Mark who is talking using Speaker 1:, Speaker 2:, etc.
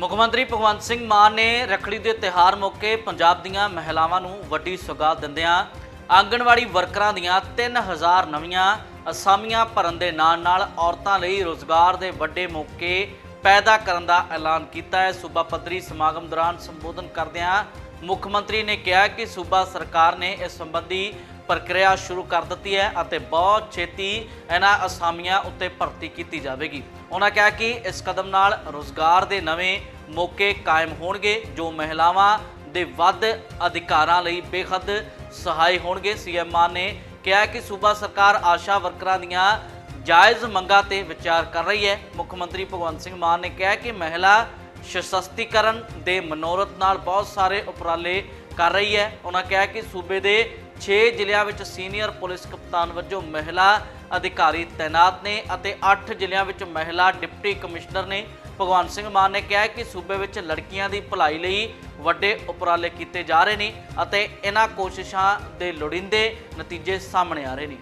Speaker 1: ਮੁੱਖ ਮੰਤਰੀ ਭਗਵੰਤ ਸਿੰਘ ਮਾਨ ਨੇ ਰੱਖੜੀ ਦੇ ਤਿਹਾਰ ਮੌਕੇ ਪੰਜਾਬ ਦੀਆਂ ਮਹਿਲਾਵਾਂ ਨੂੰ ਵੱਡੀ ਸੁਗਾਤ ਦਿੰਦਿਆਂ ਆਂਗਣਵਾੜੀ ਵਰਕਰਾਂ ਦੀਆਂ 3000 ਨਵੀਆਂ ਅਸਾਮੀਆਂ ਭਰਨ ਦੇ ਨਾਲ-ਨਾਲ ਔਰਤਾਂ ਲਈ ਰੋਜ਼ਗਾਰ ਦੇ ਵੱਡੇ ਮੌਕੇ ਪੈਦਾ ਕਰਨ ਦਾ ਐਲਾਨ ਕੀਤਾ ਹੈ। ਸੂਬਾ ਪੱਧਰੀ ਸਮਾਗਮ ਦੌਰਾਨ ਸੰਬੋਧਨ ਕਰਦਿਆਂ ਮੁੱਖ ਮੰਤਰੀ ਨੇ ਕਿਹਾ ਕਿ ਸੂਬਾ ਸਰਕਾਰ ਨੇ ਇਸ ਸੰਬੰਧੀ ਪ੍ਰਕਿਰਿਆ ਸ਼ੁਰੂ ਕਰ ਦਿੱਤੀ ਹੈ ਅਤੇ ਬਹੁਤ ਛੇਤੀ ਇਹਨਾਂ ਅਸਾਮੀਆਂ ਉੱਤੇ ਭਰਤੀ ਕੀਤੀ ਜਾਵੇਗੀ। ਉਹਨਾਂ ਕਿਹਾ ਕਿ ਇਸ ਕਦਮ ਨਾਲ ਰੋਜ਼ਗਾਰ ਦੇ ਨਵੇਂ ਮੌਕੇ ਕਾਇਮ ਹੋਣਗੇ, ਜੋ ਮਹਿਲਾਵਾਂ ਦੇ ਵੱਧ ਅਧਿਕਾਰਾਂ ਲਈ ਬੇਹੱਦ ਸਹਾਈ ਹੋਣਗੇ। ਸੀਐਮ ਮਾਨ ਨੇ ਕਿਹਾ ਕਿ ਸੂਬਾ ਸਰਕਾਰ ਆਸ਼ਾ ਵਰਕਰਾਂ ਦੀਆਂ ਜਾਇਜ਼ ਮੰਗਾਂ ਤੇ ਵਿਚਾਰ ਕਰ ਰਹੀ ਹੈ। ਮੁੱਖ ਮੰਤਰੀ ਭਗਵੰਤ ਸਿੰਘ ਮਾਨ ਨੇ ਕਿਹਾ ਕਿ ਮਹਿਲਾ ਸਸ਼ਕਤੀਕਰਨ ਦੇ ਮਨੋਰਥ ਨਾਲ ਬਹੁਤ ਸਾਰੇ ਉਪਰਾਲੇ ਕਰ ਰਹੀ ਹੈ। ਉਹਨਾਂ ਕਿਹਾ ਕਿ ਸੂਬੇ ਦੇ 6 ਜ਼ਿਲ੍ਹਿਆਂ ਵਿੱਚ ਸੀਨੀਅਰ ਪੁਲਿਸ ਕਪਤਾਨ ਵਜੋਂ ਮਹਿਲਾ ਅਧਿਕਾਰੀ ਤਾਇਨਾਤ ਨੇ ਅਤੇ 8 ਜ਼ਿਲ੍ਹਿਆਂ ਵਿੱਚ ਮਹਿਲਾ ਡਿਪਟੀ ਕਮਿਸ਼ਨਰ ਨੇ। ਭਗਵੰਤ ਸਿੰਘ ਮਾਨ ਨੇ ਕਿਹਾ ਕਿ ਸੂਬੇ ਵਿੱਚ ਲੜਕੀਆਂ ਦੀ ਭਲਾਈ ਲਈ ਵੱਡੇ ਉਪਰਾਲੇ ਕੀਤੇ ਜਾ ਰਹੇ ਨੇ ਅਤੇ ਇਹਨਾਂ ਕੋਸ਼ਿਸ਼ਾਂ ਦੇ ਲੋੜੀਂਦੇ ਨਤੀਜੇ ਸਾਹਮਣੇ ਆ ਰਹੇ ਨੇ।